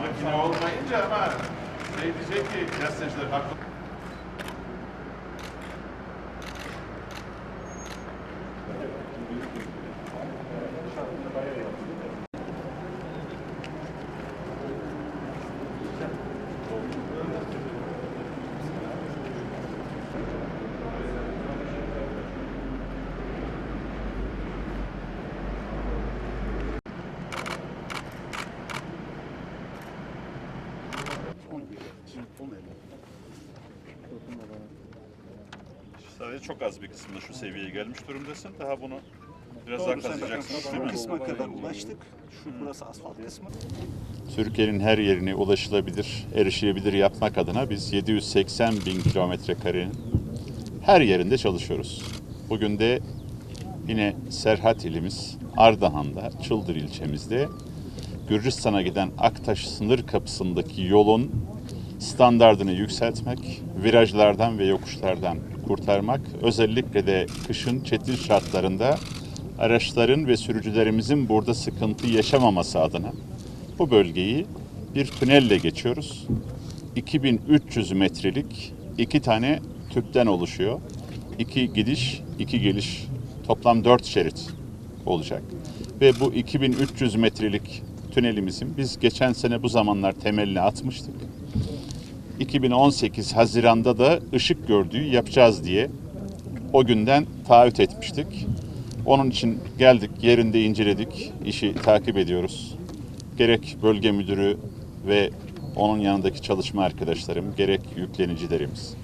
Makine olmayınca ama şey diyecek ki gazeteciler haklı. Sadece çok az bir kısmında şu seviyeye gelmiş durumdasın. Daha bunu biraz daha kazıyacaksınız değil mi? kısma kadar ulaştık. Şu burası asfalt kısmı. Türkiye'nin her yerine ulaşılabilir, erişilebilir yapmak adına biz 780 bin kilometre karenin her yerinde çalışıyoruz. Bugün de yine Serhat ilimiz Ardahan'da, Çıldır ilçemizde Gürcistan'a giden Aktaş sınır kapısındaki yolun standardını yükseltmek, virajlardan ve yokuşlardan kurtarmak, özellikle de kışın çetin şartlarında araçların ve sürücülerimizin burada sıkıntı yaşamaması adına bu bölgeyi bir tünelle geçiyoruz. 2300 metrelik iki tane tüpten oluşuyor. İki gidiş, iki geliş, toplam dört şerit olacak. Ve bu 2300 metrelik tünelimizin biz geçen sene bu zamanlar temelini atmıştık. 2018 Haziran'da da ışık gördüğü yapacağız diye o günden taahhüt etmiştik. Onun için geldik, yerinde inceledik, işi takip ediyoruz. Gerek bölge müdürü ve onun yanındaki çalışma arkadaşlarım, gerek yüklenicilerimiz,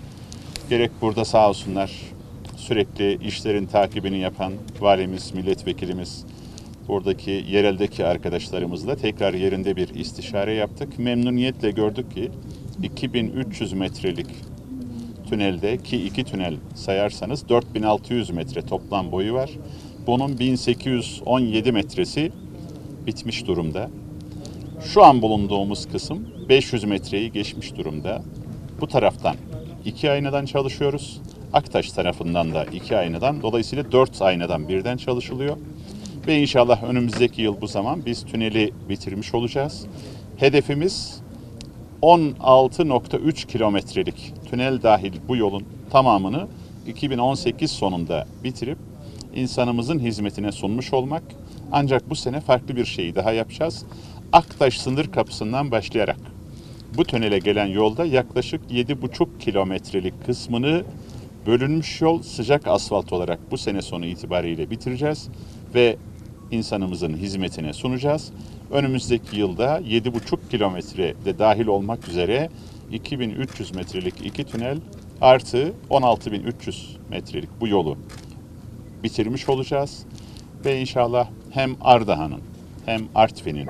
gerek burada sağ olsunlar sürekli işlerin takibini yapan valimiz, milletvekilimiz, buradaki yereldeki arkadaşlarımızla tekrar yerinde bir istişare yaptık. Memnuniyetle gördük ki 2300 metrelik tünelde ki iki tünel sayarsanız 4600 metre toplam boyu var. Bunun 1817 metresi bitmiş durumda. Şu an bulunduğumuz kısım 500 metreyi geçmiş durumda. Bu taraftan iki aynadan çalışıyoruz. Aktaş tarafından da iki aynadan. Dolayısıyla dört aynadan birden çalışılıyor. Ve inşallah önümüzdeki yıl bu zaman biz tüneli bitirmiş olacağız. Hedefimiz 16.3 kilometrelik tünel dahil bu yolun tamamını 2018 sonunda bitirip insanımızın hizmetine sunmuş olmak. Ancak bu sene farklı bir şeyi daha yapacağız. Aktaş sınır kapısından başlayarak bu tünele gelen yolda yaklaşık 7,5 kilometrelik kısmını bölünmüş yol sıcak asfalt olarak bu sene sonu itibariyle bitireceğiz ve insanımızın hizmetine sunacağız. Önümüzdeki yılda 7,5 kilometre de dahil olmak üzere 2300 metrelik iki tünel artı 16300 metrelik bu yolu bitirmiş olacağız. Ve inşallah hem Ardahan'ın hem Artvin'in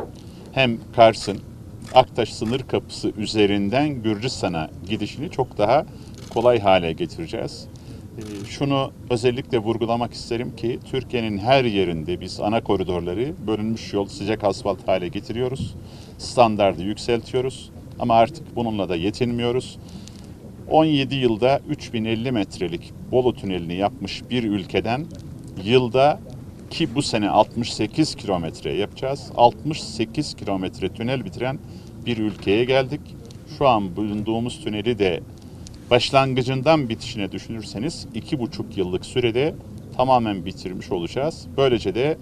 hem Kars'ın Aktaş sınır kapısı üzerinden Gürcistan'a gidişini çok daha kolay hale getireceğiz. Ee, Şunu özellikle vurgulamak isterim ki Türkiye'nin her yerinde biz ana koridorları bölünmüş yol sıcak asfalt hale getiriyoruz. Standardı yükseltiyoruz ama artık bununla da yetinmiyoruz. 17 yılda 3050 metrelik Bolu tünelini yapmış bir ülkeden yılda ki bu sene 68 kilometre yapacağız. 68 kilometre tünel bitiren bir ülkeye geldik. Şu an bulunduğumuz tüneli de başlangıcından bitişine düşünürseniz iki buçuk yıllık sürede tamamen bitirmiş olacağız. Böylece de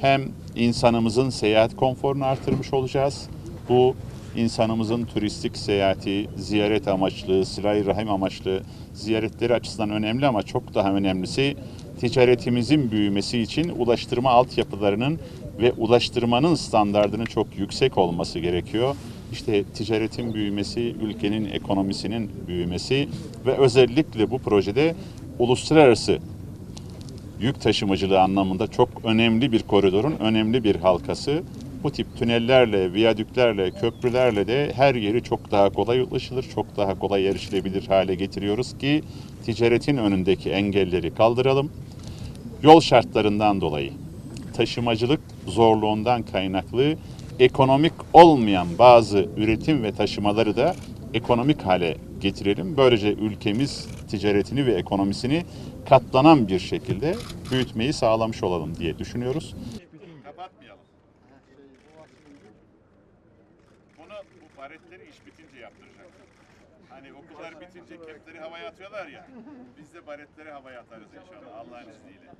hem insanımızın seyahat konforunu artırmış olacağız. Bu insanımızın turistik seyahati, ziyaret amaçlı, silah rahim amaçlı ziyaretleri açısından önemli ama çok daha önemlisi ticaretimizin büyümesi için ulaştırma altyapılarının ve ulaştırmanın standardının çok yüksek olması gerekiyor. İşte ticaretin büyümesi, ülkenin ekonomisinin büyümesi ve özellikle bu projede uluslararası yük taşımacılığı anlamında çok önemli bir koridorun önemli bir halkası. Bu tip tünellerle, viyadüklerle, köprülerle de her yeri çok daha kolay ulaşılır, çok daha kolay erişilebilir hale getiriyoruz ki ticaretin önündeki engelleri kaldıralım. Yol şartlarından dolayı taşımacılık zorluğundan kaynaklı ekonomik olmayan bazı üretim ve taşımaları da ekonomik hale getirelim. Böylece ülkemiz ticaretini ve ekonomisini katlanan bir şekilde büyütmeyi sağlamış olalım diye düşünüyoruz. Bunu bu baretleri iş bitince yaptıracak. Hani okullar bitince kepleri havaya atıyorlar ya. Biz de baretleri havaya atarız inşallah Allah'ın izniyle.